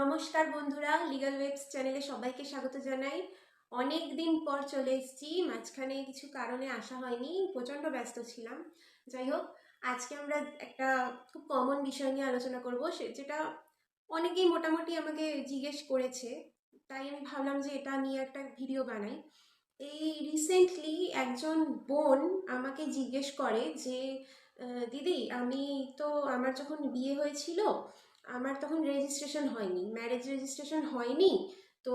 নমস্কার বন্ধুরা লিগাল ওয়েবস চ্যানেলে সবাইকে স্বাগত জানাই। অনেক দিন পর চলে এসেছি, মাঝখানে কিছু কারণে আসা হয়নি, প্রচণ্ড ব্যস্ত ছিলাম। যাই হোক, আজকে আমরা একটা খুব কমন বিষয় নিয়ে আলোচনা করব, সে যেটা অনেকেই মোটামুটি আমাকে জিজ্ঞেস করেছে, তাই আমি ভাবলাম যে এটা নিয়ে একটা ভিডিও বানাই। এই রিসেন্টলি একজন বোন আমাকে জিজ্ঞেস করে যে দিদি, আমি তো আমার যখন বিয়ে হয়েছিল আমার তখন রেজিস্ট্রেশন হয়নি ম্যারেজ রেজিস্ট্রেশন হয়নি, তো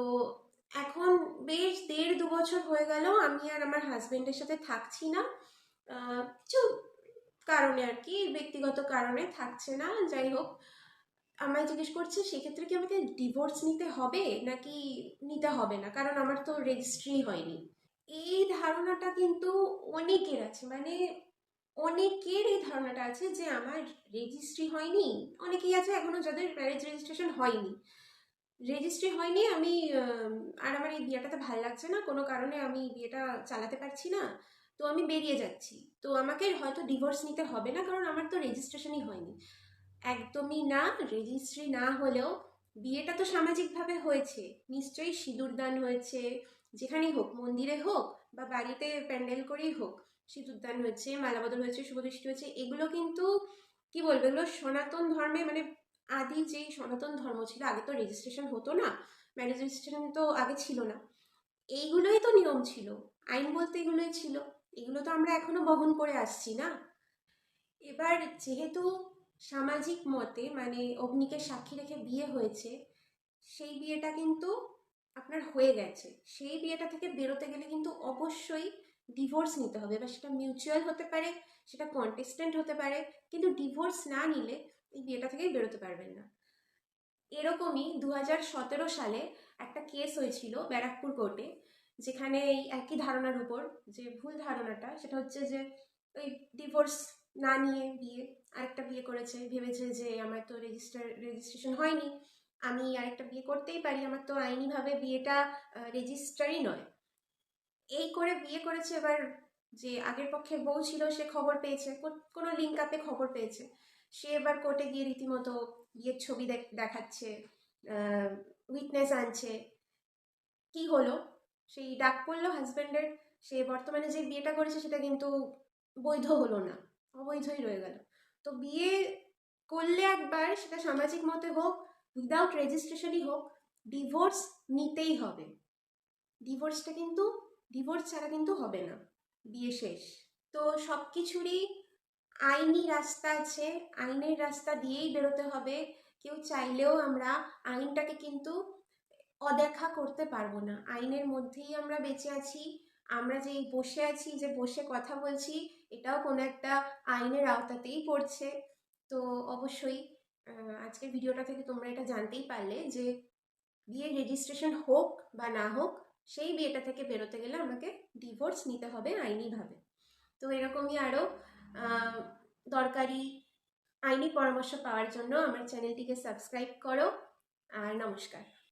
এখন বেশ দেড় দু বছর হয়ে গেল, আমি আর আমার হাজবেন্ডের সাথে থাকছি না। কিছু কারণে আর কি, ব্যক্তিগত কারণে থাকছে না, যাই হোক। আমায় জিজ্ঞেস করছে, সেক্ষেত্রে কি আমাকে ডিভোর্স নিতে হবে, নাকি নিতে হবে না? কারণ আমার তো রেজিস্ট্রি হয়নি। এই ধারণাটা কিন্তু অনেকের আছে মানে অনেকের এই ধারণাটা আছে যে আমার রেজিস্ট্রি হয়নি। অনেকেই আছে এখনও যাদের ম্যারেজ রেজিস্ট্রেশন হয়নি। রেজিস্ট্রি হয়নি, আমি আর আমার এই বিয়েটাতে ভালো লাগছে না। কোনো কারণে আমি বিয়েটা চালাতে পারছি না। তো আমি বেরিয়ে যাচ্ছি। তো আমাকে হয়তো ডিভোর্স নিতে হবে না, কারণ আমার তো রেজিস্ট্রেশনই হয়নি। একদমই না রেজিস্ট্রি না হলেও বিয়েটা তো সামাজিকভাবে হয়েছে। নিশ্চয়ই সিঁদুরদান হয়েছে। যেখানেই হোক, মন্দিরে হোক বা বাড়িতে প্যান্ডেল করেই হোক। সিঁদুরদান হয়েছে, মালাবদল হয়েছে শুভদৃষ্টি হয়েছে, এগুলো কিন্তু, কি বলব, এগুলো সনাতন ধর্মে মানে আদি যেই সনাতন ধর্ম ছিল, আগে তো রেজিস্ট্রেশন হতো না ম্যারেজ রেজিস্ট্রেশন তো আগে ছিল না, এইগুলোই তো নিয়ম ছিল, আইন বলতে এগুলোই ছিল, এগুলো তো আমরা এখনও বহন করে আসছি না। এবার যেহেতু সামাজিক মতে মানে অগ্নিকে সাক্ষী রেখে বিয়ে হয়েছে, সেই বিয়েটা কিন্তু আপনার হয়ে গেছে, সেই বিয়েটা থেকে বেরোতে গেলে কিন্তু অবশ্যই ডিভোর্স নিতে হবে, এবার সেটা মিউচুয়াল হতে পারে, সেটা কন্টেস্টেন্ট হতে পারে, কিন্তু ডিভোর্স না নিলে এই বিয়েটা থেকেই বেরোতে পারবেন না। এরকমই দু সালে একটা কেস হয়েছিল ব্যারাকপুর কোর্টে যেখানে এই একই ধারণার উপর, যে ভুল ধারণাটা, সেটা হচ্ছে যে ওই ডিভোর্স না নিয়ে বিয়ে, আরেকটা বিয়ে করেছে, ভেবেছে যে আমার তো রেজিস্টার রেজিস্ট্রেশন হয়নি, আমি আরেকটা বিয়ে করতেই পারি, আমার তো আইনিভাবে বিয়েটা রেজিস্টারই নয়। এই করে বিয়ে করেছে এবার যে আগের পক্ষে বউ ছিল, সে খবর পেয়েছে কোনো লিঙ্ক আপে খবর পেয়েছে। সে এবার কোর্টে গিয়ে রীতিমতো বিয়ের ছবি দেখ- দেখাচ্ছে উইটনেস আনছে। কি হলো? সেই ডাক পড়ল হাজব্যান্ডের সে বর্তমানে যে বিয়েটা করেছে সেটা কিন্তু বৈধ হলো না, অবৈধই রয়ে গেল। তো বিয়ে করলে একবার সেটা সামাজিক মতে হোক উইদাউট রেজিস্ট্রেশনই হোক ডিভোর্স নিতেই হবে। ডিভোর্সটা কিন্তু ডিভোর্স ছাড়া কিন্তু হবে না। বিয়ে শেষ। তো সব কিছুরই আইনি রাস্তা আছে। আইনের রাস্তা দিয়েই বেরোতে হবে। কেউ চাইলেও আমরা আইনটাকে কিন্তু অদেখা করতে পারব না। আইনের মধ্যেই আমরা বেঁচে আছি। আমরা যে বসে আছি, যে বসে কথা বলছি, এটাও কোনো একটা আইনের আওতাতেই পড়ছে। তো অবশ্যই আজকের ভিডিওটা থেকে তোমরা এটা জানতেই পারলে যে বিয়ের রেজিস্ট্রেশন হোক বা না হোক সেই বিয়েটা থেকে বেরোতে গেলে আমাকে ডিভোর্স নিতে হবে আইনিভাবে। তো এরকমই আরও দরকারি আইনি পরামর্শ পাওয়ার জন্য আমার চ্যানেলটিকে সাবস্ক্রাইব করো। আর নমস্কার।